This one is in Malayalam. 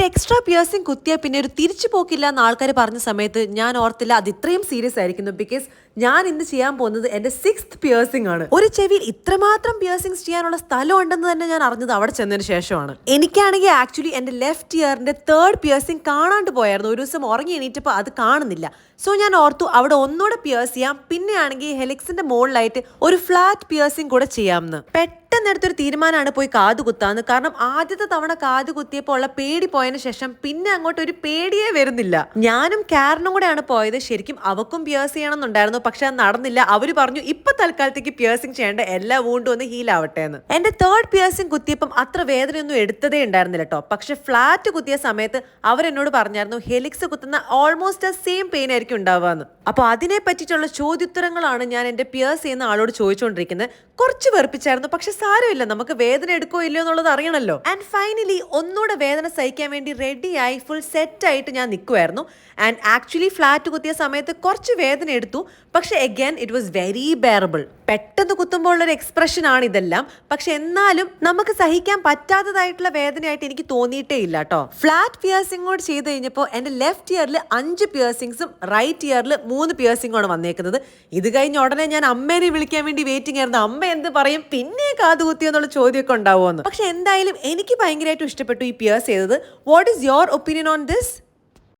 ഒരു എക്സ്ട്രാ പിയേഴ്സിംഗ് കുത്തിയാൽ പിന്നെ ഒരു തിരിച്ചു പോക്കില്ല എന്ന് ആൾക്കാർ പറഞ്ഞ സമയത്ത് ഞാൻ ഓർത്തില്ല. അത് ഇത്രയും സീരിയസ് ആയിരിക്കുന്നു. ബിക്കോസ് ഞാൻ ഇന്ന് ചെയ്യാൻ പോകുന്നത് എന്റെ സിക്സ്ത് പിയേഴ്സിംഗ് ആണ്. ഒരു ചെവിയിൽ ഇത്രമാത്രം പിയേഴ്സിംഗ്സ് ചെയ്യാനുള്ള സ്ഥലം ഉണ്ടെന്ന് തന്നെ ഞാൻ അറിഞ്ഞത് അവിടെ ചെന്നതിന് ശേഷമാണ്. എനിക്കാണെങ്കിൽ ആക്ച്വലി എന്റെ ലെഫ്റ്റ് ഇയറിന്റെ തേർഡ് പിയേഴ്സിംഗ് കാണാണ്ട് പോയായിരുന്നു. ഒരു ദിവസം ഉറങ്ങി എണീറ്റപ്പോൾ അത് കാണുന്നില്ല. സോ ഞാൻ ഓർത്തു അവിടെ ഒന്നുകൂടെ പിയേഴ്സ് ചെയ്യാം. പിന്നെയാണെങ്കിൽ ഹെലിക്സിന്റെ മുകളിലായിട്ട് ഒരു ഫ്ലാറ്റ് പിയേഴ്സിംഗ് കൂടെ ചെയ്യാമെന്ന് പെട്ടെന്ന് എടുത്തൊരു തീരുമാനമാണ് പോയി കാത് കുത്താന്ന്. കാരണം ആദ്യത്തെ തവണ കാത് കുത്തിയപ്പോൾ ഉള്ള പേടി പോയതിനു ശേഷം പിന്നെ അങ്ങോട്ട് ഒരു പേടിയേ വരുന്നില്ല. ഞാനും കാരനും കൂടെയാണ് പോയത്. ശരിക്കും അവക്കും പിയേഴ്സ് ചെയ്യണമെന്നുണ്ടായിരുന്നു. പക്ഷെ അത് നടന്നില്ല. അവർ പറഞ്ഞു ഇപ്പൊ തൽക്കാലത്തേക്ക് പിയേഴ്സിംഗ് ചെയ്യേണ്ട. എല്ലാ വൂണ്ടും ഒന്ന് ഹീൽ ആവട്ടെ എന്ന് എന്റെ തേർഡ് പിയേഴ്സിംഗ് കുത്തിയപ്പം അത്ര വേദനയൊന്നും എടുത്തതേ ഉണ്ടായിരുന്നില്ല കേട്ടോ പക്ഷെ ഫ്ലാറ്റ് കുത്തിയ സമയത്ത് അവരെന്നോട് പറഞ്ഞായിരുന്നു ഹെലിക്സ് കുത്തുന്ന ഓൾമോസ്റ്റ് സെയിം പെയിൻ ആയിരിക്കും ഉണ്ടാവുക അപ്പോൾ അതിനെ പറ്റിയിട്ടുള്ള ചോദ്യോത്തരങ്ങളാണ് ഞാൻ എന്റെ പിയേഴ്സ് ചെയ്യുന്ന ആളോട് ചോദിച്ചുകൊണ്ടിരിക്കുന്നത് കുറച്ച് വെറുപ്പിച്ചായിരുന്നു പക്ഷെ സാരമില്ല. നമുക്ക് വേദന എടുക്കോ ഇല്ലയോ എന്നുള്ളത് അറിയണമല്ലോ. ആൻഡ് ഫൈനലി ഒന്നുകൂടെ വേദന സഹിക്കാൻ വേണ്ടി റെഡിയായി ഫുൾ സെറ്റായിട്ട് ഞാൻ നിൽക്കുമായിരുന്നു ആൻഡ് ആക്ച്വലി ഫ്ലാറ്റ് കുത്തിയ സമയത്ത് കുറച്ച് വേദന എടുത്തു. പക്ഷെ again it was very bearable പെട്ടെന്ന് കുത്തുമ്പോൾ ഉള്ളൊരു എക്സ്പ്രഷൻ ആണ് ഇതെല്ലാം. പക്ഷെ എന്നാലും നമുക്ക് സഹിക്കാൻ പറ്റാത്തതായിട്ടുള്ള വേദനയായിട്ട് എനിക്ക് തോന്നിയിട്ടേ ഇല്ല കേട്ടോ. ഫ്ലാറ്റ് പിയേഴ്സിംഗ് കൂടെ ചെയ്ത് കഴിഞ്ഞപ്പോൾ എന്റെ ലെഫ്റ്റ് ഇയറിൽ അഞ്ച് പിയേഴ്സിംഗ്സും റൈറ്റ് ഇയറിൽ മൂന്ന് പിയേഴ്സിംഗും ആണ് വന്നേക്കുന്നത്. ഇത് കഴിഞ്ഞ ഉടനെ ഞാൻ അമ്മേനെ വിളിക്കാൻ വേണ്ടി വെയിറ്റിംഗ് ആയിരുന്നു. അമ്മ എന്ത് പറയും? പിന്നെ കാത് കുത്തി എന്നുള്ള ചോദ്യമൊക്കെ ഉണ്ടാവുമെന്ന്. പക്ഷെ എന്തായാലും എനിക്ക് ഭയങ്കരമായിട്ടും ഇഷ്ടപ്പെട്ടു ഈ പിയേഴ്സ് ചെയ്തത്. What is your opinion on this